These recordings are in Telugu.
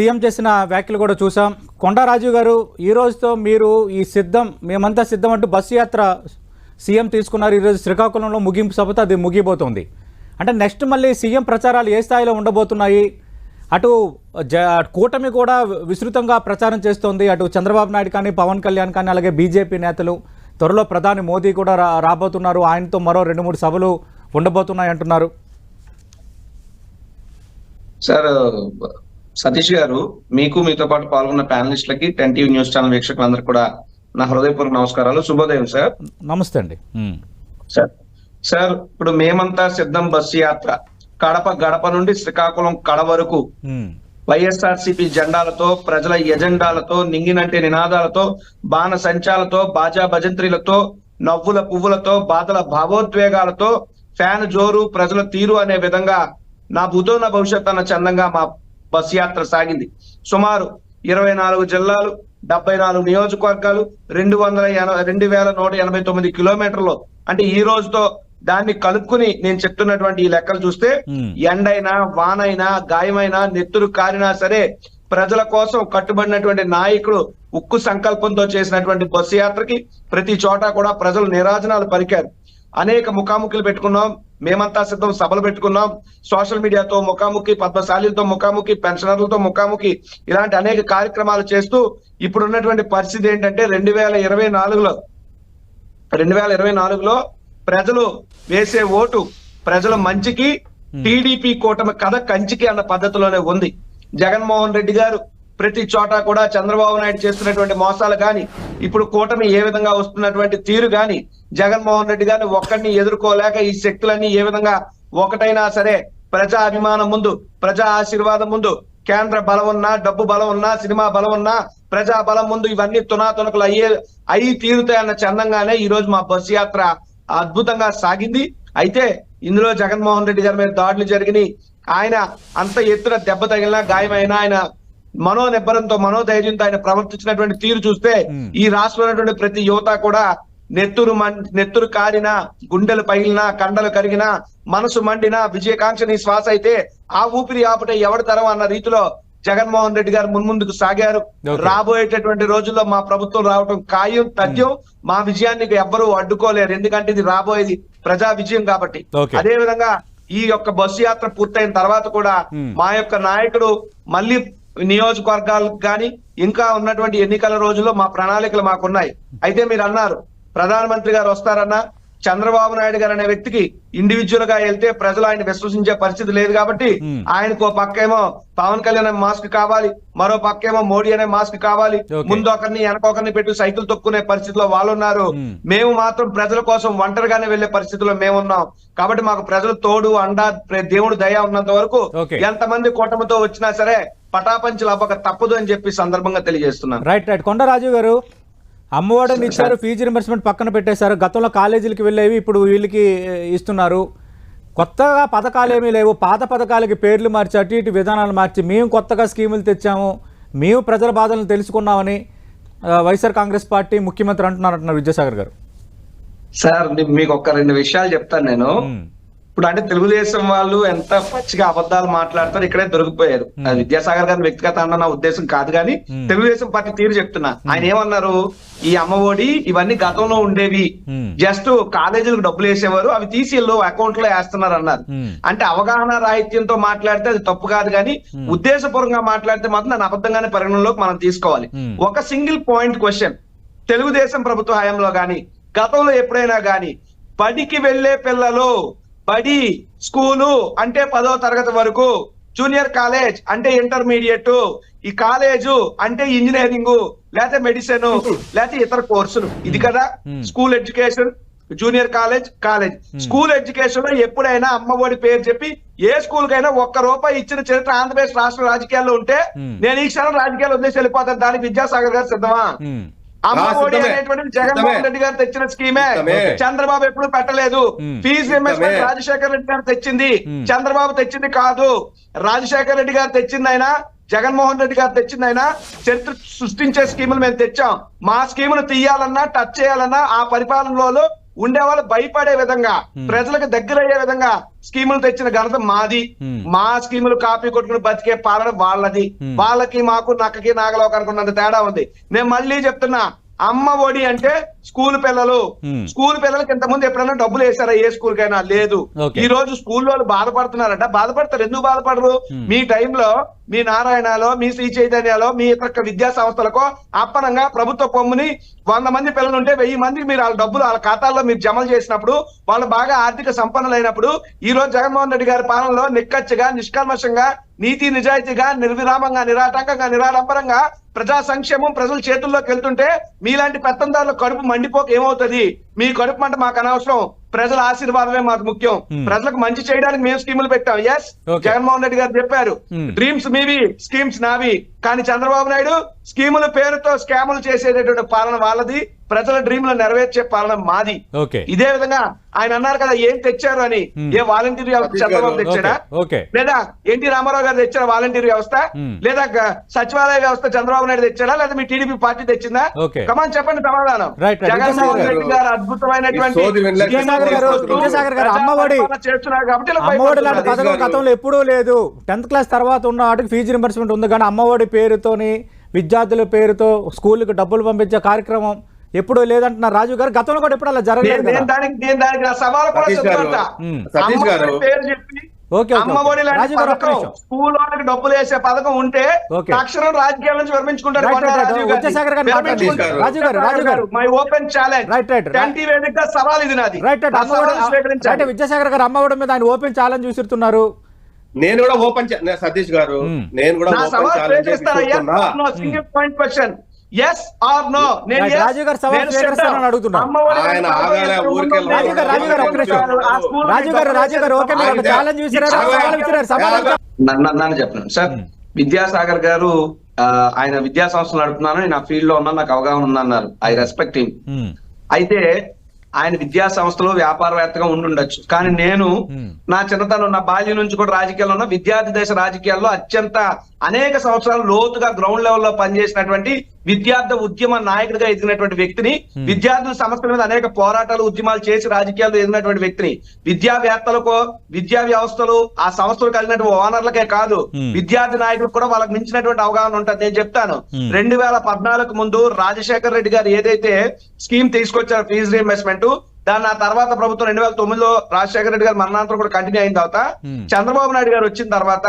సీఎం చేసిన వ్యాఖ్యలు కూడా చూసాం. కొండారాజు గారు ఈ రోజుతో మీరు ఈ సిద్ధం మేమంతా సిద్ధం అంటూ బస్సు యాత్ర సీఎం తీసుకున్నారు. ఈరోజు శ్రీకాకుళంలో ముగింపు సభతో అది ముగిపోతుంది అంటే నెక్స్ట్ మళ్ళీ సీఎం ప్రచారాలు ఏ స్థాయిలో ఉండబోతున్నాయి? అటు జ కూటమి కూడా విస్తృతంగా ప్రచారం చేస్తోంది. అటు చంద్రబాబు నాయుడు కానీ పవన్ కళ్యాణ్ కానీ అలాగే బీజేపీ నేతలు త్వరలో ప్రధాని మోదీ కూడా రా రాబోతున్నారు. ఆయనతో మరో రెండు మూడు సభలు ఉండబోతున్నాయి అంటున్నారు సార్ సతీష్ గారు మీకు మీతో పాటు పాల్గొన్న ప్యానలిస్టులకి టెన్ టీవీ న్యూస్ ఛానల్ వీక్షకులందరూ కూడా నా హృదయపూర్వక నమస్కారాలు శుభోదయం సార్ నమస్తే అండి. సార్ సార్ ఇప్పుడు మేమంతా సిద్ధం బస్సు యాత్ర కడప గడప నుండి శ్రీకాకుళం కడ వరకు. వైఎస్ఆర్సీపీ జెండాలతో ప్రజల ఎజెండాలతో నింగినంటే నినాదాలతో బాణ సంచాలతో బాజా భజంత్రీలతో నవ్వుల పువ్వులతో బాధల భావోద్వేగాలతో ఫ్యాన్ జోరు ప్రజల తీరు అనే విధంగా నా భూతో నా భవిష్యత్ అన్న చందంగా మా బస్ యాత్ర సాగింది. సుమారు ఇరవై నాలుగు జిల్లాలు డెబ్బై నాలుగు నియోజకవర్గాలు రెండు వందల ఎన- రెండు వేల నూట ఎనభై తొమ్మిది కిలోమీటర్లు. అంటే ఈ రోజుతో దాన్ని కలుపుకుని నేను చెప్తున్నటువంటి ఈ లెక్కలు చూస్తే. ఎండైనా వానైనా గాయమైనా నెత్తురు కారినా సరే ప్రజల కోసం కట్టుబడినటువంటి నాయకుడు ఉక్కు సంకల్పంతో చేసినటువంటి బస్సు యాత్రకి ప్రతి చోట కూడా ప్రజలు నిరాజనాలు పలికారు. అనేక ముఖాముఖిలు పెట్టుకున్నాం. మేమంతా సిద్ధం సభలు పెట్టుకున్నాం. సోషల్ మీడియాతో ముఖాముఖి పద్మశాలీలతో ముఖాముఖి పెన్షనర్లతో ముఖాముఖి ఇలాంటి అనేక కార్యక్రమాలు చేస్తూ ఇప్పుడు ఉన్నటువంటి పరిస్థితి ఏంటంటే రెండు వేల ఇరవై నాలుగులో రెండు వేల ఇరవై నాలుగులో ప్రజలు వేసే ఓటు ప్రజల మంచికి టీడీపీ కూటమి కథ కంచికి అన్న పద్ధతిలోనే ఉంది. జగన్మోహన్ రెడ్డి గారు ప్రతి చోట కూడా చంద్రబాబు నాయుడు చేస్తున్నటువంటి మోసాలు కానీ ఇప్పుడు కూటమి ఏ విధంగా వస్తున్నటువంటి తీరు కానీ జగన్మోహన్ రెడ్డి గారిని ఒక్కడిని ఎదుర్కోలేక ఈ శక్తులన్నీ ఏ విధంగా ఒకటైనా సరే ప్రజా అభిమానం ముందు ప్రజా ఆశీర్వాదం ముందు కేంద్ర బలం ఉన్నా డబ్బు బలం ఉన్నా సినిమా బలం ఉన్నా ప్రజా బలం ముందు ఇవన్నీ తునాతునకలు అయ్యే అయి తీరుతాయన్న చందంగానే ఈ రోజు మా బస్సు యాత్ర అద్భుతంగా సాగింది. అయితే ఇందులో జగన్మోహన్ రెడ్డి గారి మీద దాడులు జరిగినాయి. ఆయన అంత ఎత్తున దెబ్బ తగిలినా గాయమైనా ఆయన మనోనిబ్బరంతో మనోధైర్యంతో ఆయన ప్రవర్తించినటువంటి తీరు చూస్తే. ఈ రాష్ట్రంలో ప్రతి యువత కూడా నెత్తురు నెత్తురు కారినా గుండెలు పగిలినా కండలు కరిగినా మనసు మండినా విజయకాంక్ష నీ శ్వాస అయితే ఆ ఊపిరి ఆపుట ఎవరి తరం అన్న రీతిలో జగన్మోహన్ రెడ్డి గారు మున్ముందుకు సాగారు. రాబోయేటటువంటి రోజుల్లో మా ప్రభుత్వం రావటం ఖాయం తథ్యం మా విజయాన్ని ఎవ్వరూ అడ్డుకోలేరు ఎందుకంటే ఇది రాబోయేది ప్రజా విజయం కాబట్టి. అదే విధంగా ఈ యొక్క బస్సు యాత్ర పూర్తయిన తర్వాత కూడా. మా యొక్క నాయకుడు మళ్ళీ నియోజకవర్గాలకు కానీ ఇంకా ఉన్నటువంటి ఎన్నికల రోజుల్లో మా ప్రణాళికలు మాకున్నాయి అయితే మీరు అన్నారు ప్రధానమంత్రి గారు వస్తారన్నా చంద్రబాబు నాయుడు గారు అనే వ్యక్తికి ఇండివిజువల్గా వెళ్తే ప్రజలు ఆయన విశ్వసించే పరిస్థితి లేదు కాబట్టి Hmm. ఆయనకు ఓ పక్కేమో పవన్ కళ్యాణ్ అనే మాస్క్ కావాలి మరో పక్కేమో మోడీ అనే మాస్క్ కావాలి. ముందు ఒకరిని వెనక ఒకరిని పెట్టి సైకిల్ తొక్కునే పరిస్థితిలో వాళ్ళు ఉన్నారు Hmm. మేము మాత్రం ప్రజల కోసం ఒంటరిగానే వెళ్ళే పరిస్థితిలో మేము ఉన్నాం కాబట్టి మాకు ప్రజలు తోడు అండ దేవుడు దయ ఉన్నంత వరకు. ఎంతమంది కూటమితో వచ్చినా సరే పటాపంచులు అవ్వక తప్పదు అని చెప్పి సందర్భంగా తెలియజేస్తున్నాను. రైట్ రైట్ కొండరాజు గారు అమ్మఒడిని ఇచ్చారు ఫీజు రింబర్స్మెంట్ పక్కన పెట్టేశారు. గతంలో కాలేజీలకు వెళ్ళేవి ఇప్పుడు వీళ్ళకి ఇస్తున్నారు. కొత్తగా పథకాలు ఏమీ లేవు. పాత పథకాలకి పేర్లు మార్చి అటు ఇటు విధానాలు మార్చి మేము కొత్తగా స్కీములు తెచ్చాము. మేము ప్రజల బాధలను తెలుసుకున్నామని వైఎస్ఆర్ కాంగ్రెస్ పార్టీ ముఖ్యమంత్రి అంటున్నారు అంటున్నారు విద్యాసాగర్ గారు. సార్ మీకు ఒక రెండు విషయాలు చెప్తాను నేను. ఇప్పుడు అంటే తెలుగుదేశం వాళ్ళు ఎంత పచ్చిగా అబద్ధాలు మాట్లాడతారు ఇక్కడే దొరికిపోయారు అది విద్యాసాగర్ గారి వ్యక్తిగత అన్న నా ఉద్దేశం కాదు కానీ. తెలుగుదేశం పార్టీ తీరు చెప్తున్నా. ఆయన ఏమన్నారు? ఈ అమ్మఒడి ఇవన్నీ గతంలో ఉండేవి. జస్ట్ కాలేజీలకు డబ్బులు వేసేవారు. అవి తీసి అకౌంట్లో వేస్తున్నారు అన్నారు. అంటే అవగాహన రాహిత్యంతో మాట్లాడితే అది తప్పు కాదు కానీ ఉద్దేశపూర్వకంగా మాట్లాడితే మాత్రం దాని అబద్ధంగానే పరిగణనలోకి మనం తీసుకోవాలి. ఒక సింగిల్ పాయింట్ క్వశ్చన్. తెలుగుదేశం ప్రభుత్వ హయాంలో గాని గతంలో ఎప్పుడైనా గాని బడికి వెళ్ళే పిల్లలు బడి స్కూలు అంటే పదో తరగతి వరకు జూనియర్ కాలేజ్ అంటే ఇంటర్మీడియట్ ఈ కాలేజు అంటే ఇంజనీరింగ్ లేకపోతే మెడిసిన్ లేకపోతే ఇతర కోర్సులు. ఇది కదా. School education junior college college. School ఎడ్యుకేషన్లో ఎప్పుడైనా అమ్మఒడి పేరు చెప్పి ఏ స్కూల్ కైనా ఒక్క రూపాయి ఇచ్చిన చరిత్ర ఆంధ్రప్రదేశ్ రాష్ట్ర రాజకీయాల్లో ఉంటే. నేను ఈ క్షణం రాజకీయాలు వదిలేసి వెళ్ళిపోతాను. దానికి విద్యాసాగర్ గారు సిద్ధమా? అమ్మఒడి. అనేటువంటి జగన్మోహన్. రెడ్డి గారు తెచ్చిన స్కీమే. చంద్రబాబు ఎప్పుడు పెట్టలేదు. Fee reimbursement. రాజశేఖర రెడ్డి గారు తెచ్చింది. చంద్రబాబు తెచ్చింది కాదు రాజశేఖర రెడ్డి గారు తెచ్చింది అయినా జగన్మోహన్ రెడ్డి గారు తెచ్చింది అయినా చరిత్ర సృష్టించే స్కీములు మేము తెచ్చాం మా స్కీమును తీయాలన్నా టచ్ చేయాలన్నా ఆ పరిపాలనలో ఉండేవాళ్ళు భయపడే విధంగా ప్రజలకు దగ్గర అయ్యే విధంగా స్కీములు తెచ్చిన ఘనత మాది. మా స్కీములు కాపీ కొట్టుకుని బతికే పాలన వాళ్ళది. వాళ్ళకి మాకు నక్కకి నాగలోకానికి ఉన్నంత తేడా ఉంది నేను మళ్ళీ చెప్తున్నా అమ్మ ఒడి అంటే స్కూల్ పిల్లలు. స్కూల్ పిల్లలకి ఇంతకుముందు ఎప్పుడైనా డబ్బులు వేసారా ఏ స్కూల్ కైనా లేదు. ఈ రోజు స్కూల్ వాళ్ళు బాధపడుతున్నారట బాధపడతారు ఎందుకు బాధపడరు. మీ టైంలో మీ నారాయణలో మీ శ్రీ చైతన్యలో మీ ఇతర విద్యా సంస్థలకో అప్పనంగా ప్రభుత్వ పొమ్ముని వంద మంది పిల్లలు ఉంటే వెయ్యి మందికి మీరు వాళ్ళ డబ్బులు వాళ్ళ ఖాతాల్లో మీరు జమలు చేసినప్పుడు వాళ్ళు బాగా ఆర్థిక సంపన్నులైనప్పుడు ఈ రోజు జగన్మోహన్ రెడ్డి గారి పాలనలో నిక్కచ్చిగా నిష్కల్మషంగా నీతి నిజాయితీగా నిర్విరామంగా నిరాటంకంగా నిరాడంబరంగా ప్రజా సంక్షేమం ప్రజల చేతుల్లోకి వెళ్తుంటే మీలాంటి పెత్తందారుల కడుపు మండిపోక ఏమవుతది? మీ కడుపు మంట మాకు అనవసరం. ప్రజల ఆశీర్వాదమే మాకు ముఖ్యం. Hmm. ప్రజలకు మంచి చేయడానికి మేము స్కీములు పెట్టాం. ఎస్. జగన్మోహన్ రెడ్డి గారు చెప్పారు. Hmm. డ్రీమ్స్ మీవి స్కీమ్స్ నావి. కానీ చంద్రబాబు నాయుడు స్కీముల పేరుతో స్కాములు చేసేటటువంటి పాలన వాళ్ళది. ప్రజల డ్రీమ్లు నెరవేర్చే పాలన మాది. ఇదే విధంగా ఆయన అన్నారు కదా ఏం తెచ్చారు అని. Hmm. ఏ వాలంటీర్ వ్యవస్థ చంద్రబాబు తెచ్చాడా? లేదా ఎన్టీ రామారావు గారు తెచ్చారా వాలంటీర్ వ్యవస్థ? Hmm. లేదా సచివాలయ వ్యవస్థ చంద్రబాబు నాయుడు తెచ్చాడా? లేదా మీ టీడీపీ పార్టీ తెచ్చిందా. కమాన్ చెప్పండి సమాధానం. జగన్మోహన్ రెడ్డి గారు అద్భుతమైనటువంటి చేస్తున్నారు కాబట్టి అమ్మఒడి లాంటి. పథకం గతంలో ఎప్పుడూ లేదు. టెన్త్ క్లాస్ తర్వాత ఉన్న వాటికి ఫీజు రింబర్స్మెంట్ ఉంది కానీ అమ్మఒడి పేరుతోని విద్యార్థుల పేరుతో స్కూల్కి డబ్బులు పంపించే కార్యక్రమం ఎప్పుడూ లేదంటున్నారు. రాజు గారు గతంలో కూడా ఎప్పుడు అలా జరగలేదు నేను కదా? నేను దానికి నేను దానికి నా సవాల్ కూడా పేరు చెప్పి స్కూల్ వాళ్ళకి డబ్బులు వేసే పథకం ఉంటే రాజకీయాల నుంచి విరమించుకుంటారు గారు. మై ఓపెన్ ఛాలెంజ్ సవాల్ ఇది నాది. రైట్ విద్యాసాగర్ గారు అమ్మఒడి మీద ఆయన ఓపెన్ ఛాలెంజ్ విసురుతున్నారు. నేను కూడా ఓపెన్ సతీష్ గారు మ్మ్. నేను కూడా నా open challenge yes or no నేను రాజు గారు సవాల్ నేను స్వీకరిస్తానని సిద్ధం. అడుగుతున్నా. అమ్మఒడి ఆయన పథకం ఆగాల ఎంత ఊరికే ఉందో రాజు గారు, రాజు గారు, ఒక్క నిమిషం. ఆ స్కూల్ రాజు గారు రాజు గారు ఓకే మీరు ఒక ఆయన- ఛాలెంజ్ విసిరారు ఆయన- సవాల్ విసిరారు సమాధానం చెప్పండి. నన్ను నన్ను చెప్పండి సార్. విద్యాసాగర్ గారు ఆయన విద్యా సంస్థలు నడుపుతున్నాను నేను ఆ ఫీల్డ్లో ఉన్నా నాకు అవగాహన ఉందన్నారు ఐ రెస్పెక్ట్ హిమ్ అయితే ఆయన విద్యా సంస్థలో వ్యాపారవేత్తగా ఉండుండొచ్చు కానీ నేను. నా చిన్నతనం నా బాల్యం నుంచి కూడా రాజకీయాల్లో ఉన్న విద్యార్థి దశ రాజకీయాల్లో అత్యంత అనేక సంవత్సరాలు లోతుగా గ్రౌండ్ లెవెల్లో పనిచేసినటువంటి విద్యార్థి ఉద్యమ నాయకుడిగా ఎదిగినటువంటి వ్యక్తిని Hmm. విద్యార్థుల సమస్యల మీద అనేక పోరాటాలు ఉద్యమాలు చేసి రాజకీయాల్లో ఎదిగినటువంటి వ్యక్తిని విద్యావేత్తలకు విద్యా వ్యవస్థలు ఆ సంస్థలు కలిగినటువంటి ఓనర్లకే కాదు Hmm. విద్యార్థి నాయకులకు కూడా వాళ్ళకి మించినటువంటి అవగాహన ఉంటుంది నేను చెప్తాను Hmm. రెండు వేల పద్నాలుగు ముందు రాజశేఖర్ రెడ్డి గారు ఏదైతే స్కీమ్ తీసుకొచ్చారో ఫీజు రీఇంబర్స్మెంట్ దాన్ని ఆ తర్వాత ప్రభుత్వం రెండు వేల తొమ్మిదిలో రాజశేఖర రెడ్డి గారు మరణాంతరం కూడా కంటిన్యూ అయిన తర్వాత Hmm. చంద్రబాబు నాయుడు గారు వచ్చిన తర్వాత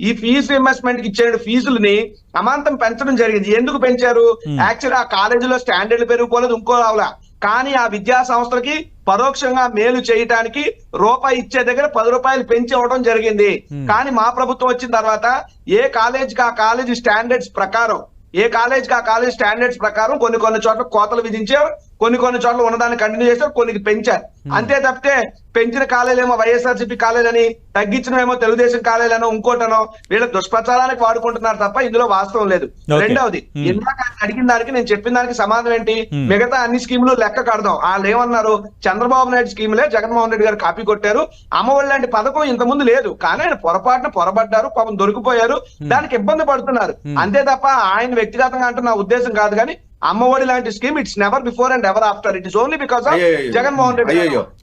ఈ ఫీజు రీఇంబర్స్మెంట్కి ఇచ్చే ఫీజులని అమాంతం పెంచడం జరిగింది ఎందుకు పెంచారు Hmm. యాక్చువల్ ఆ కాలేజీలో స్టాండర్డ్ పెరిగిపోలేదు ఇంకో రావులా కానీ ఆ విద్యా సంస్థలకి పరోక్షంగా మేలు చేయటానికి రూపాయి ఇచ్చే దగ్గర పది రూపాయలు పెంచి ఇవ్వడం జరిగింది Hmm. కానీ మా ప్రభుత్వం వచ్చిన తర్వాత ఏ కాలేజీకి ఆ కాలేజీ స్టాండర్డ్స్ ప్రకారం ఏ కాలేజ్కి ఆ కాలేజ్ స్టాండర్డ్స్ ప్రకారం కొన్ని కొన్ని చోట్ల కోతలు విధించారు కొన్ని కొన్ని చోట్ల ఉన్నదాన్ని కంటిన్యూ చేశారు కొన్ని పెంచారు. అంతే తప్పితే పెంచిన కాలేజీలేమో వైఎస్ఆర్సీపీ కాలేజ్ అని తగ్గించినవేమో తెలుగుదేశం కాలేజ్ అనో ఇంకోటనో వీళ్ళ దుష్ప్రచారానికి వాడుకుంటున్నారు తప్ప ఇందులో వాస్తవం లేదు. రెండవది Hmm. ఇందాక అడిగిన దానికి నేను చెప్పిన దానికి సమాధానం ఏంటి? Hmm. మిగతా అన్ని స్కీములు లెక్క కడదాం. వాళ్ళు ఏమన్నారు? చంద్రబాబు నాయుడు స్కీములే జగన్మోహన్ రెడ్డి గారు కాపీ కొట్టారు. అమ్మఒడి లాంటి పథకం ఇంత ముందు లేదు. కానీ ఆయన పొరపాటున పొరబడ్డారు పాపం దొరికిపోయారు. దానికి ఇబ్బంది పడుతున్నారు. Hmm. అంతే తప్ప ఆయన వ్యక్తిగతంగా అంటున్న నా ఉద్దేశం కాదు కానీ అమ్మఒడి లాంటి scheme it's never before and ever after it is only because of Jaganmohan Reddy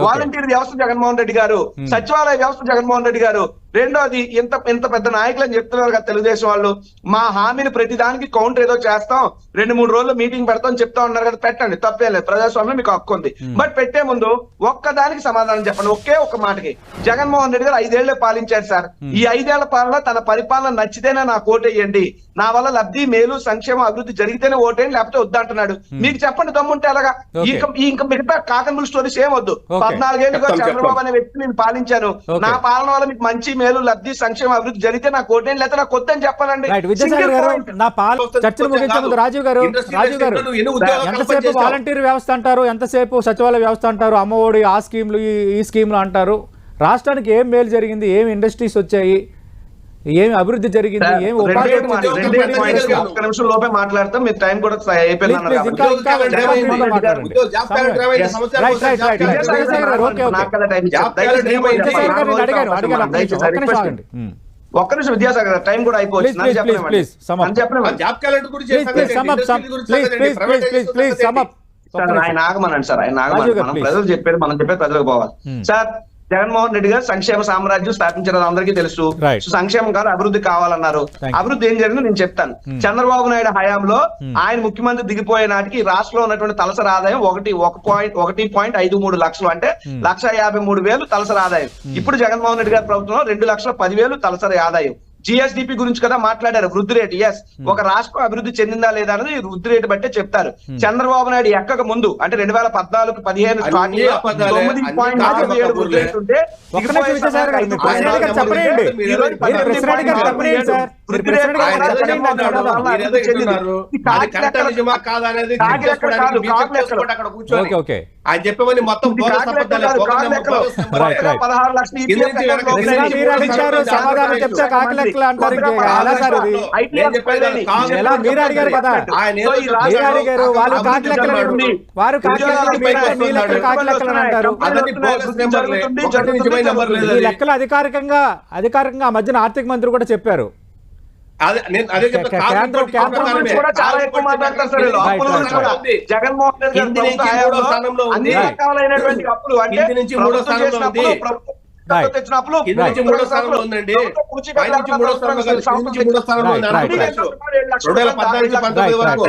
volunteer వ్యవస్థ జగన్మోహన్ రెడ్డి గారు సచివాలయ వ్యవస్థ జగన్మోహన్ రెడ్డి గారు రెండోది ఇంత ఇంత పెద్ద నాయకులు అని చెప్తున్నారు కదా తెలుగుదేశం వాళ్ళు. మా హామీని ప్రతి దానికి కౌంటర్ ఏదో చేస్తాం. రెండు మూడు రోజులు మీటింగ్ పెడతాం చెప్తా ఉన్నారు కదా పెట్టండి. తప్పేం లేదు. ప్రజాస్వామ్యం మీకు హక్కు ఉంది. Hmm. బట్ పెట్టే ముందు ఒక్క దానికి సమాధానం చెప్పండి. ఒకే ఒక్క మాటకి. జగన్మోహన్ రెడ్డి గారు ఐదేళ్ళే పాలించారు సార్. ఈ ఐదేళ్ళ పాలన తన పరిపాలన నచ్చితేనే నాకు ఓటేయండి నా వల్ల లబ్ధి మేలు సంక్షేమ అభివృద్ధి జరిగితేనే ఓటేయండి లేకపోతే వద్దంటున్నాడు మీకు చెప్పండి దమ్ముంటే అలాగా. ఇంకా ఈ ఇంకా మిగతా కాకన్బుల్ స్టోరీస్ ఏం వద్దు. Okay. పద్నాలుగేళ్ళుగా చంద్రబాబు. అనే వ్యక్తి నేను పాలించాను. నా పాలన వల్ల మీకు మంచి మేలు లబ్ధి సంక్షేమ అభివృద్ధి జరిగితే నాకు ఓటేయండి లేకపోతే నాకు వద్దని చెప్పాలండి రైట్ విద్యాసాగర్ గారు. నా పాల చర్చను ముగించే ముందు రాజీవ్ గారు రాజీవ్ గారు ఎంతసేపు? వాలంటీర్ వ్యవస్థ అంటారు ఎంతసేపు సచివాలయ వ్యవస్థ అంటారు అమ్మఒడి ఆ స్కీమ్లు ఈ ఈ స్కీమ్లు అంటారు రాష్ట్రానికి ఏం మేలు జరిగింది ఏం ఇండస్ట్రీస్ వచ్చాయి ఏం అభివృద్ధి జరిగింది? సార్, ఏం ఉపాధి రెండే వచ్చింది? మాట- ఉద్యోగం రెండే ఉద్యోగం points. ఉద్యోగం. ఒక్క నిమిషం లోపే మాట్లాడతాం. మీ టైం కూడా అయిపోయింది ఒక్క నిమిషం విద్యాసాగర్ గారు టైం కూడా ఒక్క సార్. ఆయన ఆగమనండి సార్. ఆయన రాజు ఆగమని. గారు, మనం. ప్రజలు చెప్పేది మనం చెప్పేది ప్రజలకు పోవాలి. Hmm. సార్ జగన్మోహన్ రెడ్డి గారు సంక్షేమ సామ్రాజ్యం స్థాపించడం అందరికీ తెలుసు సంక్షేమం కాదు అభివృద్ధి కావాలన్నారు. అభివృద్ధి ఏం జరిగిందో నేను చెప్తాను Hmm. చంద్రబాబు నాయుడు హయాంలో Hmm. ఆయన ముఖ్యమంత్రి దిగిపోయే నాటికి రాష్ట్రంలో ఉన్నటువంటి తలసరి ఆదాయం ఒకటి ఒక పాయింట్ ఒకటి పాయింట్ ఐదు మూడు లక్షలు అంటే Hmm. లక్ష యాభై మూడు వేలు తలసరి ఆదాయం ఇప్పుడు జగన్మోహన్ రెడ్డి గారి ప్రభుత్వంలో రెండు లక్షల పదివేలు తలసరి ఆదాయం జిఎస్డిపి గురించి కదా మాట్లాడారు వృద్ధి రేటు ఎస్ ఒక రాష్ట్రం అభివృద్ధి చెందిందా లేదా అనేది ఈ వృద్ధి రేటు బట్టే చెప్తారు. చంద్రబాబు నాయుడు ఎక్కక ముందు అంటే రెండు వేల పద్నాలుగు పదిహేను తొమ్మిది అన్ని పాయింట్ నాలుగు ఏడు కాకమ్మ వృద్ధి రేటు ఉంటే ఆయన మొత్తం. పదహారు లక్షలు సమాధానం చెప్తే కాకి లెక్కలు అంటారు సార్ ఇది? మీరు అడిగారు కదా. మీరు అడిగారు వాళ్ళు అభివృద్ధి కాకి లెక్కలు చెందాడు. అంటారు. వారు కాకి లెక్కలు ఉద్యోగాలు మీరు పైకి మీ లెక్కలు వస్తున్నాడు. కాకి లెక్కలు అని అంటారు. లెక్కలు అధికారికంగా అధికారికంగా ఆ మధ్యన ఆర్థిక మంత్రి కూడా చెప్పారు జగన్మోహన్ రెడ్డి స్థానంలో ఉంది. అప్పులు అంటే మూడో స్థానంలో ఉంది. మూడో స్థానంలో ఉందండి. మూడో స్థానంలో స్థానంలో రెండు వేల పద్నాలుగు పంతొమ్మిది వరకు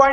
పాయింట్